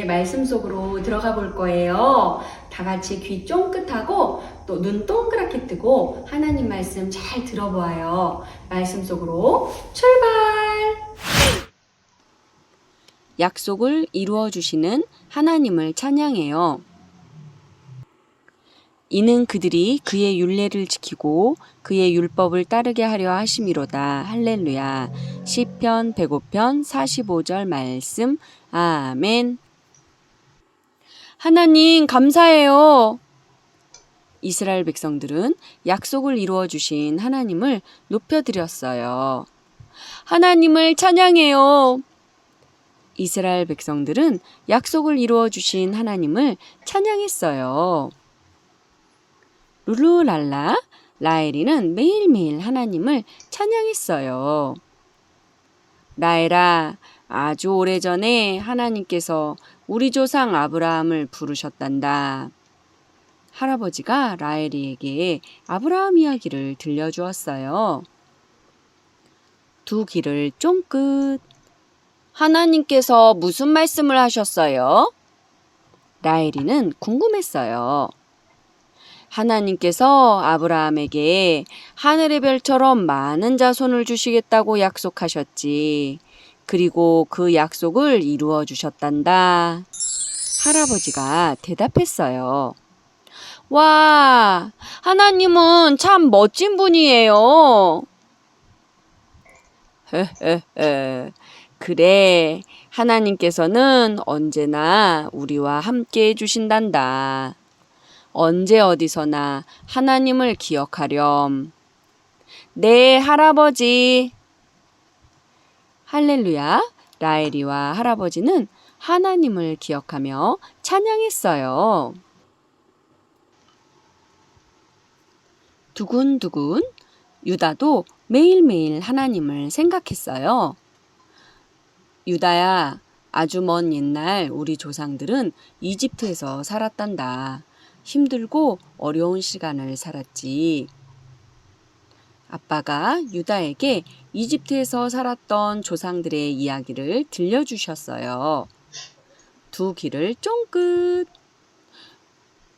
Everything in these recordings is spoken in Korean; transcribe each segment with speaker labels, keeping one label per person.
Speaker 1: 말씀 속으로 들어가 볼 거예요. 다 같이 귀 쫑긋하고 또 눈 동그랗게 뜨고 하나님 말씀 잘 들어보아요. 말씀 속으로 출발! 약속을 이루어 주시는 하나님을 찬양해요. 이는 그들이 그의 율례를 지키고 그의 율법을 따르게 하려 하심이로다. 할렐루야. 시편 105편 45절 말씀. 아멘. 하나님 감사해요. 이스라엘 백성들은 약속을 이루어 주신 하나님을 높여 드렸어요. 하나님을 찬양해요. 이스라엘 백성들은 약속을 이루어 주신 하나님을 찬양했어요. 룰루랄라 라엘이는 매일매일 하나님을 찬양했어요. 라엘아, 아주 오래전에 하나님께서 우리 조상 아브라함을 부르셨단다. 할아버지가 라엘이에게 아브라함 이야기를 들려주었어요. 두 귀를 쫑긋. 하나님께서 무슨 말씀을 하셨어요? 라엘이는 궁금했어요. 하나님께서 아브라함에게 하늘의 별처럼 많은 자손을 주시겠다고 약속하셨지. 그리고 그 약속을 이루어 주셨단다. 할아버지가 대답했어요. 와, 하나님은 참 멋진 분이에요. 그래, 하나님께서는 언제나 우리와 함께 해주신단다. 언제 어디서나 하나님을 기억하렴. 네, 할아버지. 할렐루야. 라엘이와 할아버지는 하나님을 기억하며 찬양했어요. 두근두근 유다도 매일매일 하나님을 생각했어요. 유다야, 아주 먼 옛날 우리 조상들은 이집트에서 살았단다. 힘들고 어려운 시간을 살았지. 아빠가 유다에게 이집트에서 살았던 조상들의 이야기를 들려주셨어요. 두 귀를 쫑긋.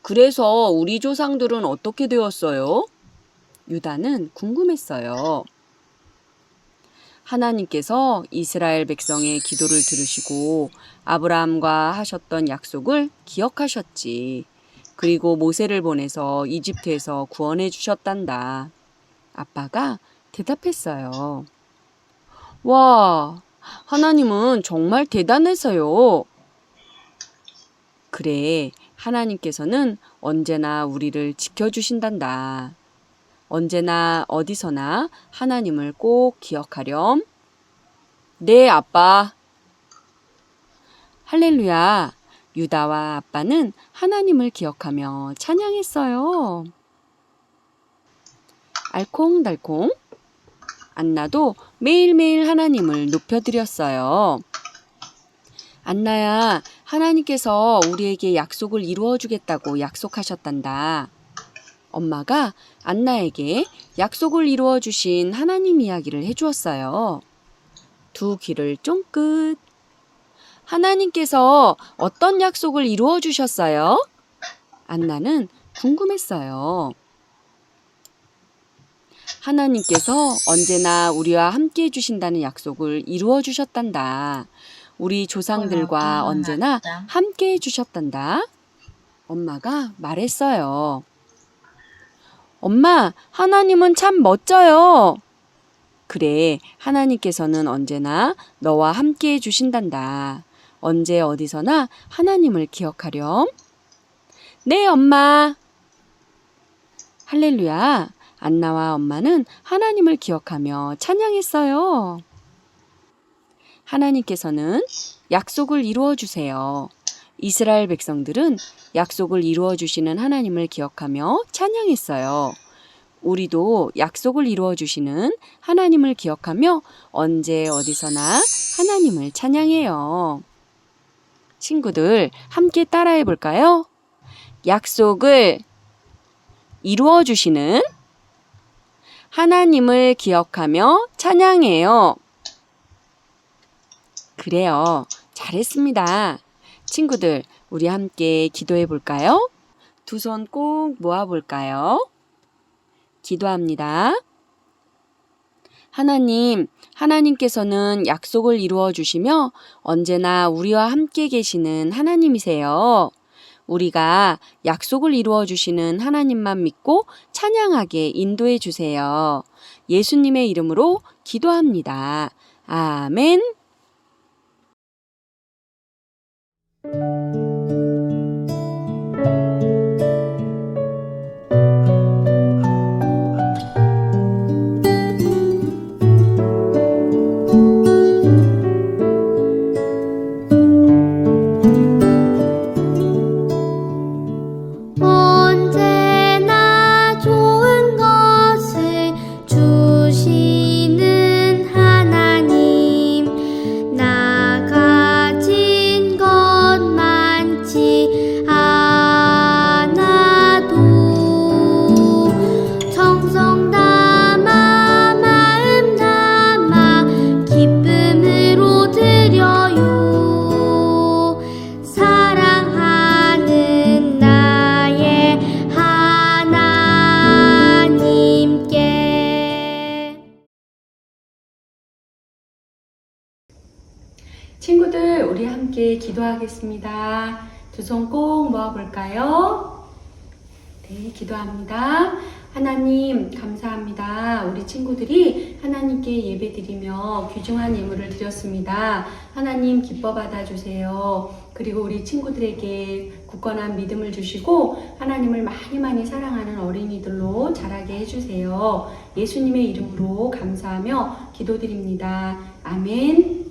Speaker 1: 그래서 우리 조상들은 어떻게 되었어요? 유다는 궁금했어요. 하나님께서 이스라엘 백성의 기도를 들으시고 아브라함과 하셨던 약속을 기억하셨지. 그리고 모세를 보내서 이집트에서 구원해 주셨단다. 아빠가 대답했어요. 와, 하나님은 정말 대단해서요. 그래, 하나님께서는 언제나 우리를 지켜주신단다. 언제나 어디서나 하나님을 꼭 기억하렴. 네, 아빠. 할렐루야. 유다와 아빠는 하나님을 기억하며 찬양했어요. 알콩달콩. 안나도 매일매일 하나님을 높여드렸어요. 안나야, 하나님께서 우리에게 약속을 이루어주겠다고 약속하셨단다. 엄마가 안나에게 약속을 이루어 주신 하나님 이야기를 해주었어요. 두 귀를 쫑긋. 하나님께서 어떤 약속을 이루어 주셨어요? 안나는 궁금했어요. 하나님께서 언제나 우리와 함께 해주신다는 약속을 이루어 주셨단다. 우리 조상들과 언제나 함께 해주셨단다. 엄마가 말했어요. 엄마, 하나님은 참 멋져요. 그래, 하나님께서는 언제나 너와 함께 해주신단다. 언제 어디서나 하나님을 기억하렴. 네, 엄마. 할렐루야. 안나와 엄마는 하나님을 기억하며 찬양했어요. 하나님께서는 약속을 이루어 주세요. 이스라엘 백성들은 약속을 이루어 주시는 하나님을 기억하며 찬양했어요. 우리도 약속을 이루어 주시는 하나님을 기억하며 언제 어디서나 하나님을 찬양해요. 친구들, 함께 따라해 볼까요? 약속을 이루어 주시는 하나님을 기억하며 찬양해요. 그래요. 잘했습니다. 친구들, 우리 함께 기도해 볼까요? 두 손 꼭 모아 볼까요? 기도합니다. 하나님, 하나님께서는 약속을 이루어 주시며 언제나 우리와 함께 계시는 하나님이세요. 우리가 약속을 이루어 주시는 하나님만 믿고 찬양하게 인도해 주세요. 예수님의 이름으로 기도합니다. 아멘. 친구들, 우리 함께 기도하겠습니다. 두 손 꼭 모아볼까요? 네, 기도합니다. 하나님, 감사합니다. 우리 친구들이 하나님께 예배 드리며 귀중한 예물을 드렸습니다. 하나님, 기뻐 받아주세요. 그리고 우리 친구들에게 굳건한 믿음을 주시고 하나님을 많이 많이 사랑하는 어린이들로 자라게 해주세요. 예수님의 이름으로 감사하며 기도드립니다. 아멘.